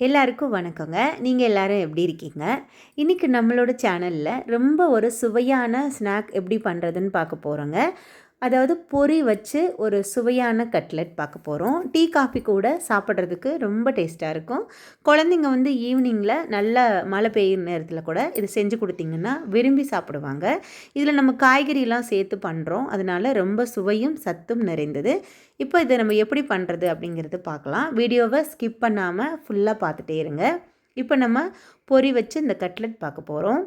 எல்லாருக்கும் வணக்கங்க. நீங்கள் எல்லோரும் எப்படி இருக்கீங்க? இன்றைக்கி நம்மளோட சேனலில் ரொம்ப ஒரு சுவையான ஸ்நாக் எப்படி பண்ணுறதுன்னு பார்க்க போகிறோங்க அதாவது பொரி வச்சு ஒரு சுவையான கட்லெட் பார்க்க போகிறோம் டீ காஃபி கூட சாப்பிட்றதுக்கு ரொம்ப டேஸ்ட்டாக இருக்கும். குழந்தைங்க வந்து ஈவினிங்கில் நல்ல மழை பெய்யும் நேரத்தில் கூட இது செஞ்சு கொடுத்தீங்கன்னா விரும்பி சாப்பிடுவாங்க. இதில் நம்ம காய்கறிலாம் சேர்த்து பண்ணுறோம் அதனால் ரொம்ப சுவையும் சத்தும் நிறைந்தது. இப்போ இதை நம்ம எப்படி பண்ணுறது அப்படிங்கிறது பார்க்கலாம். வீடியோவை ஸ்கிப் பண்ணாமல் ஃபுல்லாக பார்த்துட்டே இருங்க. இப்போ நம்ம பொரி வச்சு இந்த கட்லெட் பார்க்க போகிறோம்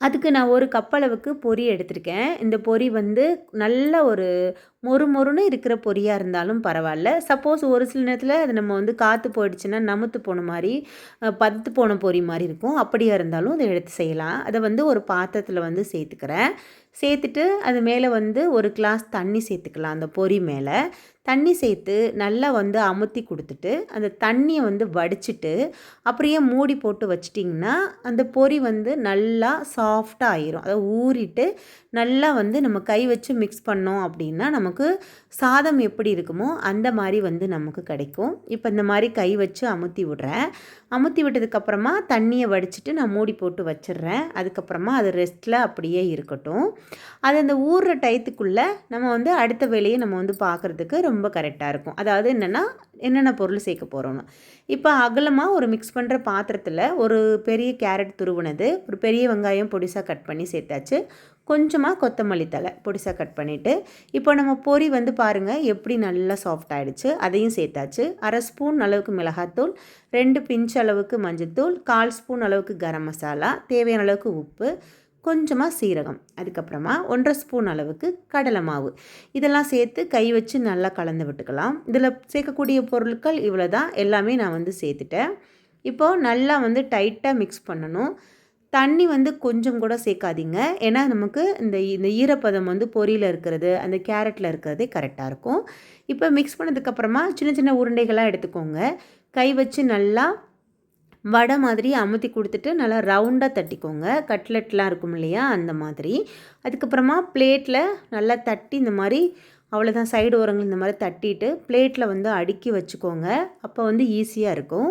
அதுக்கு நான் ஒரு கப்பளவுக்கு பொறி பொரி எடுத்திருக்கேன். இந்த பொரி வந்து நல்ல ஒரு மொறு மொறுன்னு இருக்கிற பொரியாக இருந்தாலும் பரவாயில்ல. சப்போஸ் ஒரு சில நேரத்தில் அது நம்ம வந்து காற்று போயிடுச்சுன்னா நமுத்து போன மாதிரி பத்து போன பொரி மாதிரி இருக்கும். அப்படியாக இருந்தாலும் அதை எடுத்து செய்யலாம். அதை வந்து ஒரு பாத்திரத்தில் வந்து சேர்த்துக்கிறேன். சேர்த்துட்டு அது மேலே வந்து ஒரு கிளாஸ் தண்ணி சேர்த்துக்கலாம் அந்த பொரி மேலே. தண்ணி சேர்த்து நல்லா வந்து அமுத்தி கொடுத்துட்டு அந்த தண்ணியை வந்து வடிச்சிட்டு அப்படியே மூடி போட்டு வச்சிட்டிங்கன்னா அந்த பொரி வந்து நல்லா சா சாஃப்டாக ஆயிரும். அதை ஊறிட்டு நல்லா வந்து நம்ம கை வச்சு மிக்ஸ் பண்ணோம் அப்படின்னா நமக்கு சாதம் எப்படி இருக்குமோ அந்த மாதிரி வந்து நமக்கு கிடைக்கும். இப்போ இந்த மாதிரி கை வச்சு அமுத்தி விடுறேன். அமுத்தி விட்டதுக்கப்புறமா தண்ணியை வடிச்சிட்டு நான் மூடி போட்டு வச்சிடுறேன். அதுக்கப்புறமா அது ரெஸ்ட்டில் அப்படியே இருக்கட்டும். அது அந்த ஊறுற டயத்துக்குள்ளே நம்ம வந்து அடுத்த வேலையை நம்ம வந்து பார்க்குறதுக்கு ரொம்ப கரெக்டாக இருக்கும். அதாவது என்னென்னா என்னென்ன பொருள் சேர்க்க போகிறோன்னு இப்போ அகலமாக ஒரு மிக்ஸ் பண்ணுற பாத்திரத்தில் ஒரு பெரிய கேரட் துருவுனது ஒரு பெரிய வெங்காயம் பொடிசாக கட் பண்ணி சேர்த்தாச்சு. கொஞ்சமாக கொத்தமல்லி தலை பொடிசாக கட் பண்ணிவிட்டு இப்போ நம்ம பொரி வந்து பாருங்கள் எப்படி நல்லா சாஃப்ட் ஆகிடுச்சு அதையும் சேர்த்தாச்சு. அரை ஸ்பூன் அளவுக்கு மிளகாத்தூள் ரெண்டு பிஞ்ச் அளவுக்கு மஞ்சத்தூள் கால் ஸ்பூன் அளவுக்கு கரம் மசாலா தேவையான அளவுக்கு உப்பு கொஞ்சமாக சீரகம் அதுக்கப்புறமா ஒன்றரை ஸ்பூன் அளவுக்கு கடலை மாவு. இதெல்லாம் சேர்த்து கை வச்சு நல்லா கலந்து விட்டுக்கலாம். இதில் சேர்க்கக்கூடிய பொருட்கள் இவ்வளோ தான் எல்லாமே நான் வந்து சேர்த்துட்டேன். இப்போது நல்லா வந்து டைட்டாக மிக்ஸ் பண்ணணும். தண்ணி வந்து கொஞ்சம் கூட சேர்க்காதீங்க. ஏன்னா நமக்கு இந்த இந்த ஈரப்பதம் வந்து பொரியில் இருக்கிறது அந்த கேரட்டில் இருக்கிறதே கரெக்டாக இருக்கும். இப்போ மிக்ஸ் பண்ணதுக்கப்புறமா சின்ன சின்ன உருண்டைகளாக எடுத்துக்கோங்க. கை வச்சு நல்லா வடை மாதிரி அமுத்தி கொடுத்துட்டு நல்லா ரவுண்டாக தட்டிக்கோங்க. கட்லெட்லாம் இருக்கும் இல்லையா அந்த மாதிரி. அதுக்கப்புறமா பிளேட்டில் நல்லா தட்டி இந்த மாதிரி அவ்வளோதான் சைடு ஓரங்கள் இந்த மாதிரி தட்டிட்டு பிளேட்டில் வந்து அடுக்கி வச்சுக்கோங்க. அப்போ வந்து ஈஸியாக இருக்கும்.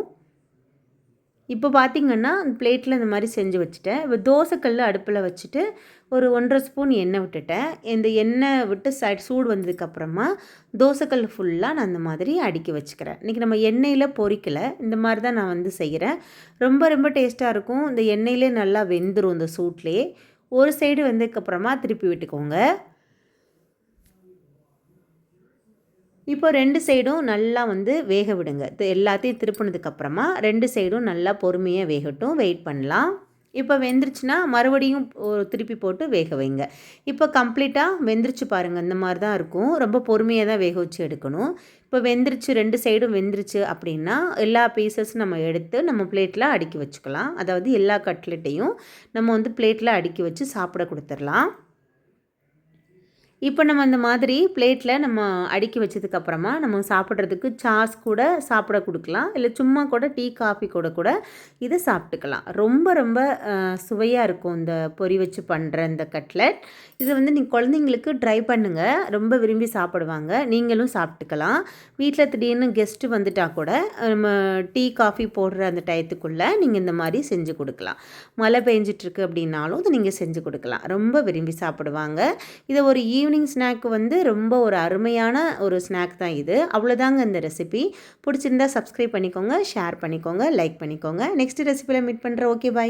இப்போ பார்த்திங்கன்னா பிளேட்டில் இந்த மாதிரி செஞ்சு வச்சுட்டேன். இப்போ தோசைக்கல் அடுப்பில் வச்சுட்டு ஒரு ஒன்றரை ஸ்பூன் எண்ணெய் விட்டுட்டேன். இந்த எண்ணெய் விட்டு சைட் சூடு வந்ததுக்கப்புறமா தோசைக்கல் ஃபுல்லாக நான் அந்த மாதிரி அடுக்கி வச்சுக்கிறேன். இன்றைக்கி நம்ம எண்ணெயில் பொறிக்கலை இந்த மாதிரி தான் நான் வந்து செய்கிறேன் ரொம்ப ரொம்ப டேஸ்ட்டாக இருக்கும். இந்த எண்ணெயிலே நல்லா வெந்துடும் இந்த சூட்லேயே. ஒரு சைடு வந்ததுக்கப்புறமா திருப்பி விட்டுக்கோங்க. இப்போ ரெண்டு சைடும் நல்லா வந்து வேக விடுங்க. எல்லாத்தையும் திருப்பினதுக்கப்புறமா ரெண்டு சைடும் நல்லா பொறுமையாக வேகட்டும். வெயிட் பண்ணலாம். இப்போ வெந்துருச்சுன்னா மறுபடியும் திருப்பி போட்டு வேக வைங்க. இப்போ கம்ப்ளீட்டாக வெந்துருச்சு பாருங்கள் இந்த மாதிரி தான் இருக்கும். ரொம்ப பொறுமையாக தான் வேக வச்சு எடுக்கணும். இப்போ வெந்துருச்சு ரெண்டு சைடும் வெந்துருச்சு அப்படின்னா எல்லா பீசஸும் நம்ம எடுத்து நம்ம பிளேட்டில் அடுக்கி வச்சுக்கலாம். அதாவது எல்லா கட்லெட்டையும் நம்ம வந்து பிளேட்டில் அடுக்கி வச்சு சாப்பிட கொடுத்துடலாம். இப்போ நம்ம அந்த மாதிரி பிளேட்டில் நம்ம அடுக்கி வச்சதுக்கப்புறமா நம்ம சாப்பிட்றதுக்கு சாஸ் கூட சாப்பிட கொடுக்கலாம். இல்லை சும்மா கூட டீ காஃபி கூட கூட இதை சாப்பிட்டுக்கலாம். ரொம்ப ரொம்ப சுவையாக இருக்கும் இந்த பொறி வச்சு பண்ணுற இந்த கட்லெட். இது வந்து நீங்கள் குழந்தைங்களுக்கு ட்ரை பண்ணுங்கள் ரொம்ப விரும்பி சாப்பிடுவாங்க. நீங்களும் சாப்பிட்டுக்கலாம். வீட்டில் திடீர்னு கெஸ்ட்டு வந்துட்டால் கூட நம்ம டீ காஃபி போடுற அந்த டயத்துக்குள்ளே நீங்கள் இந்த மாதிரி செஞ்சு கொடுக்கலாம். மழை பெஞ்சிட்ருக்கு அப்படின்னாலும் இதை நீங்கள் செஞ்சு கொடுக்கலாம். ரொம்ப விரும்பி சாப்பிடுவாங்க. இதை ஒரு ஈவினிங் ஈவினிங் ஸ்நாக் வந்து ரொம்ப ஒரு அருமையான ஒரு ஸ்நாக் தான் இது. அவ்வளோதாங்க இந்த ரெசிபி. பிடிச்சிருந்தா சப்ஸ்கிரைப் பண்ணிக்கோங்க ஷேர் பண்ணிக்கோங்க லைக் பண்ணிக்கோங்க. நெக்ஸ்ட் ரெசிபியில் மீட் பண்ணுறேன் ஓகே பாய்.